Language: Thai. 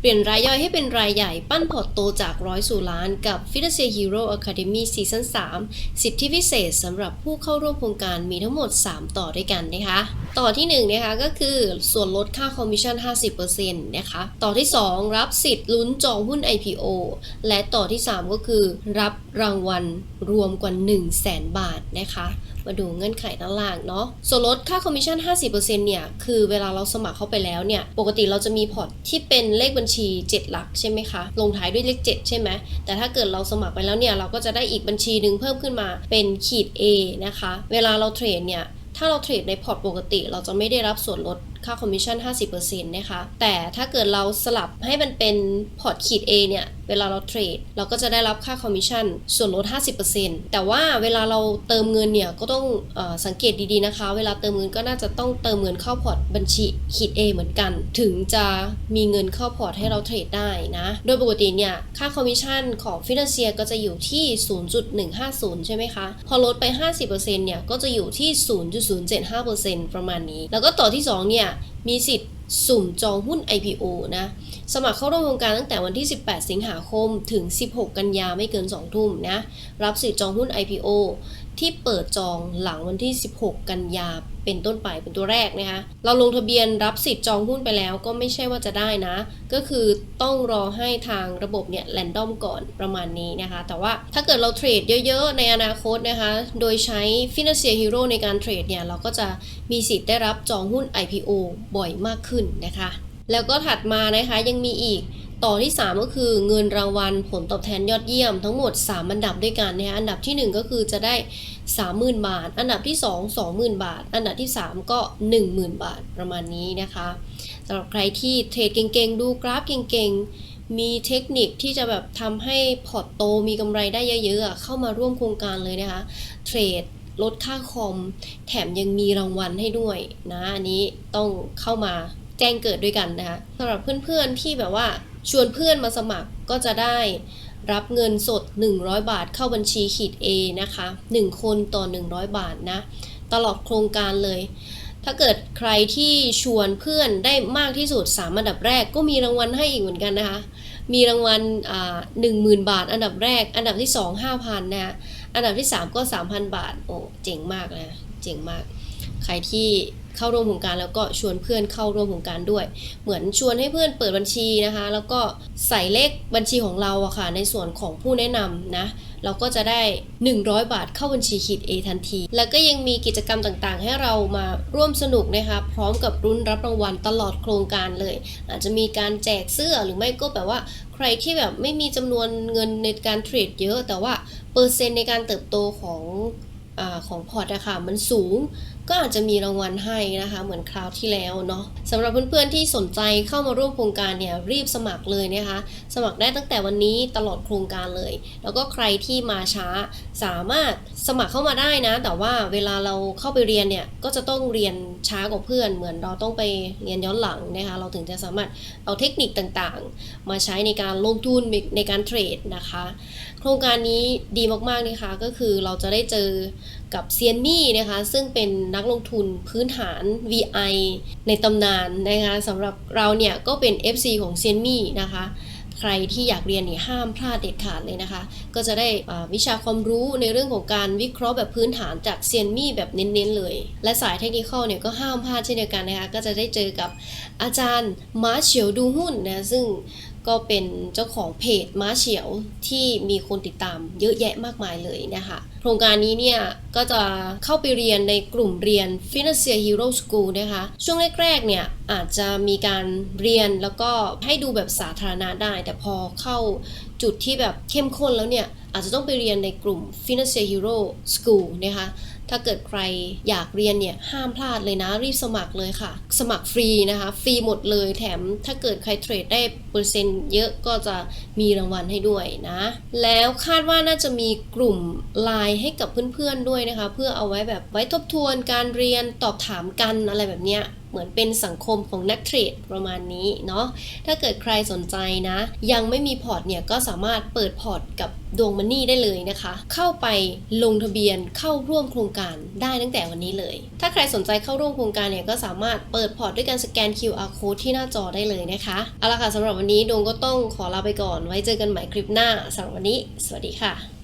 เปลี่ยนรายย่อยให้เป็นรายใหญ่ปั้นพอร์ตโตจากร้อยสู่ล้านกับ f i n a n c i a Hero Academy Season 3สิทธิพิเศษสำหรับผู้เข้าร่วมโครงการมีทั้งหมด 3 ต่อด้วยกันนะคะ ต่อที่1นนะคะก็คือส่วนลดค่าคอมมิชชั่น 50%นะคะต่อที่ 2 รับสิทธิ์ลุ้นจองหุ้น IPO และต่อที่ 3 ก็คือ รับรางวัลรวมกว่า 1 0 0 0 0แสนบาทนะคะมาดูเงื่อนไขด้านล่างเนาะส่วนลดค่าคอมมิชชั่น 50%เนี่ย คือเวลาเราสมัครเข้าไปแล้วเนี่ย ปกติเราจะมีพอร์ตที่เป็นเลขบัญชี 7 หลักใช่ไหมคะ ลงท้ายด้วยเลข 7 ใช่ไหม แต่ถ้าเกิดเราสมัครไปแล้วเนี่ย เราก็จะได้อีกบัญชีหนึ่งเพิ่มขึ้นมาเป็นขีด A นะคะ เวลาเราเทรดเนี่ย ถ้าเราเทรดในพอร์ตปกติ เราจะไม่ได้รับส่วนลดค่าคอมมิชชั่น 50%นะคะ แต่ถ้าเกิดเราสลับให้มันเป็นพอร์ตขีด A เนี่ย เวลาเราเทรดเราก็จะได้รับค่าคอมมิชชั่นส่วนลด 50%แต่ว่าเวลาเราเติมเงินเนี่ยก็ต้องออสังเกตดีๆนะคะ เวลาเติมเงินก็น่าจะต้องเติมเงินเข้าพอร์ตบัญชีขีด A เหมือนกัน ถึงจะมีเงินเข้าพอร์ตให้เราเทรดได้นะ โดยปกติเนี่ยค่าคอมมิชชั่นของฟินแลนเซียก็จะอยู่ที่ 0.150 ใช่ไหมคะ พอลดไป 50%เนี่ยก็จะอยู่ที่ 0.075%ประมาณนี้ แล้วก็ต่อที่2เนี่ยมีสิทธิ์สุ่มจองหุ้น IPO นะ สมัครเข้าร่วมโครงการตั้งแต่วันที่ 18 สิงหาคม ถึง 16 กันยาไม่เกิน 2 ทุ่มนะ รับสิทธิ์จองหุ้น IPO ที่เปิดจองหลังวันที่ 16 กันยาเป็นต้นไปเป็นตัวแรกนะคะ เราลงทะเบียนรับสิทธิ์จองหุ้นไปแล้วก็ไม่ใช่ว่าจะได้นะ ก็คือต้องรอให้ทางระบบเนี่ยแรนดอมก่อนประมาณนี้นะคะ แต่ว่าถ้าเกิดเราเทรดเยอะๆ ในอนาคตนะคะ โดยใช้ Financial Hero ในการเทรดเนี่ย เราก็จะมีสิทธิ์ได้รับจองหุ้น IPO บ่อยมากขึ้นนะคะ แล้วก็ถัดมานะคะยังมีอีกต่อที่ 3 ก็คือเงินรางวัลผลตอบแทนยอดเยี่ยมทั้งหมด 3 อันดับด้วยกันนะคะอันดับทีหนึ่1 ก็คือจะได้ 30,000 บาท อันดับที่ 2 20,000 บาท อันดับที่ 3 ก็ 10,000 บาทประมาณนี้นะคะสำหรับใครที่เทรดเก่งๆ ดูกราฟเก่งๆ มีเทคนิคที่จะแบบทำให้พอร์ตโตมีกำไรได้เยอะๆ เข้ามาร่วมโครงการเลยนะคะเทรดลดค่าคอม แถมยังมีรางวัลให้ด้วยนะอันนี้ต้องเข้ามา แจ้งเกิดด้วยกันนะคะสำหรับเพื่อนๆที่แบบว่าชวนเพื่อนมาสมัครก็จะได้รับเงินสด 100 บาทเข้าบัญชีขีด A นะคะ 1 คนต่อ 100 บาทนะ ตลอดโครงการเลย ถ้าเกิดใครที่ชวนเพื่อนได้มากที่สุด 3 อันดับแรกก็มีรางวัลให้อีกเหมือนกันนะคะ มีรางวัลอ่าหนึ่งหมื่นบาท อันดับแรก อันดับที่ 2 5,000นะคะอันดับที่ 3 ก็ 3,000 บาท โอ้ เจ๋งมากนะ เจ๋งมาก ใครที่ เข้าร่วมโครงการแล้วก็ชวนเพื่อนเข้าร่วมโครงการด้วย เหมือนชวนให้เพื่อนเปิดบัญชีนะคะ แล้วก็ใส่เลขบัญชีของเราอะค่ะในส่วนของผู้แนะนำนะเราก็จะได้ 100 บาทเข้าบัญชีขีด A ทันที แล้วก็ยังมีกิจกรรมต่างๆ ให้เรามาร่วมสนุกนะคะ พร้อมกับรุ่นรับรางวัลตลอดโครงการเลย อาจจะมีการแจกเสื้อหรือไม่ก็แบบว่าใครที่แบบไม่มีจำนวนเงินในการเทรดเยอะ แต่ว่าเปอร์เซ็นต์ในการเติบโตของอของพอร์ตอะค่ะมันสูง ก็อาจจะมีรางวัลให้นะคะ เหมือนคราวที่แล้วเนาะสำหรับเพื่อนๆที่สนใจเข้ามาร่วมโครงการเนี่ยรีบสมัครเลยนะคะ สมัครได้ตั้งแต่วันนี้ตลอดโครงการเลย แล้วก็ใครที่มาช้าสามารถสมัครเข้ามาได้นะ แต่ว่าเวลาเราเข้าไปเรียนเนี่ยก็จะต้องเรียนช้ากว่าเพื่อน เหมือนเราต้องไปเรียนย้อนหลังนะคะ เราถึงจะสามารถเอาเทคนิคต่างๆ มาใช้ในการลงทุนในการเทรดนะคะโครงการนี้ดีมากๆนะคะก็คือเราจะได้เจอกับเซียนมี่นะคะซึ่งเป็นนักลงทุนพื้นฐาน VI ในตำนานนะคะสำหรับเราเนี่ยก็เป็น FC ของเซียนมี่นะคะใครที่อยากเรียนเนี่ยห้ามพลาดเด็ดขาดเลยนะคะ ก็จะได้วิชาความรู้ในเรื่องของการวิเคราะห์แบบพื้นฐานจากเซียนมี่แบบเน้นๆเลย และสายเทคนิคอเนี่ยก็ห้ามพลาดเช่นเดียวกันนะคะ ก็จะได้เจอกับอาจารย์มาเฉียวดูหุ้นนะ ซึ่ง ก็เป็นเจ้าของเพจม้าเฉียวที่มีคนติดตามเยอะแยะมากมายเลยนะคะโครงการนี้เนี่ยก็จะเข้าไปเรียนในกลุ่มเรียน Financial Hero School นะคะช่วงแรกๆเนี่ยอาจจะมีการเรียนแล้วก็ให้ดูแบบสาธารณะได้ แต่พอเข้าจุดที่แบบเข้มข้นแล้วเนี่ยอาจจะต้องไปเรียนในกลุ่ม Financial Hero School นะคะ ถ้าเกิดใครอยากเรียนเนี่ยห้ามพลาดเลยนะรีบสมัครเลยค่ะ สมัครฟรีนะคะฟรีหมดเลยแถมถ้าเกิดใครเทรดได้เปอร์เซ็นต์เยอะก็จะมีรางวัลให้ด้วยนะ แล้วคาดว่าน่าจะมีกลุ่มไลน์ให้กับเพื่อนๆด้วยนะคะ เพื่อเอาไว้แบบไว้ทบทวนการเรียนตอบถามกันอะไรแบบเนี้ย เหมือนเป็นสังคมของนักเทรดประมาณนี้เนาะถ้าเกิดใครสนใจนะ ยังไม่มีพอร์ตเนี่ยก็สามารถเปิดพอร์ตกับดวงมันนี่ได้เลยนะคะ เข้าไปลงทะเบียนเข้าร่วมโครงการได้ตั้งแต่วันนี้เลย ถ้าใครสนใจเข้าร่วมโครงการเนี่ยก็สามารถเปิดพอร์ตด้วยการสแกน QR code ที่หน้าจอได้เลยนะคะเอาละค่ะสำหรับวันนี้ดวงก็ต้องขอลาไปก่อนไว้เจอกันใหม่คลิปหน้าสำหรับวันนี้ สวัสดีค่ะ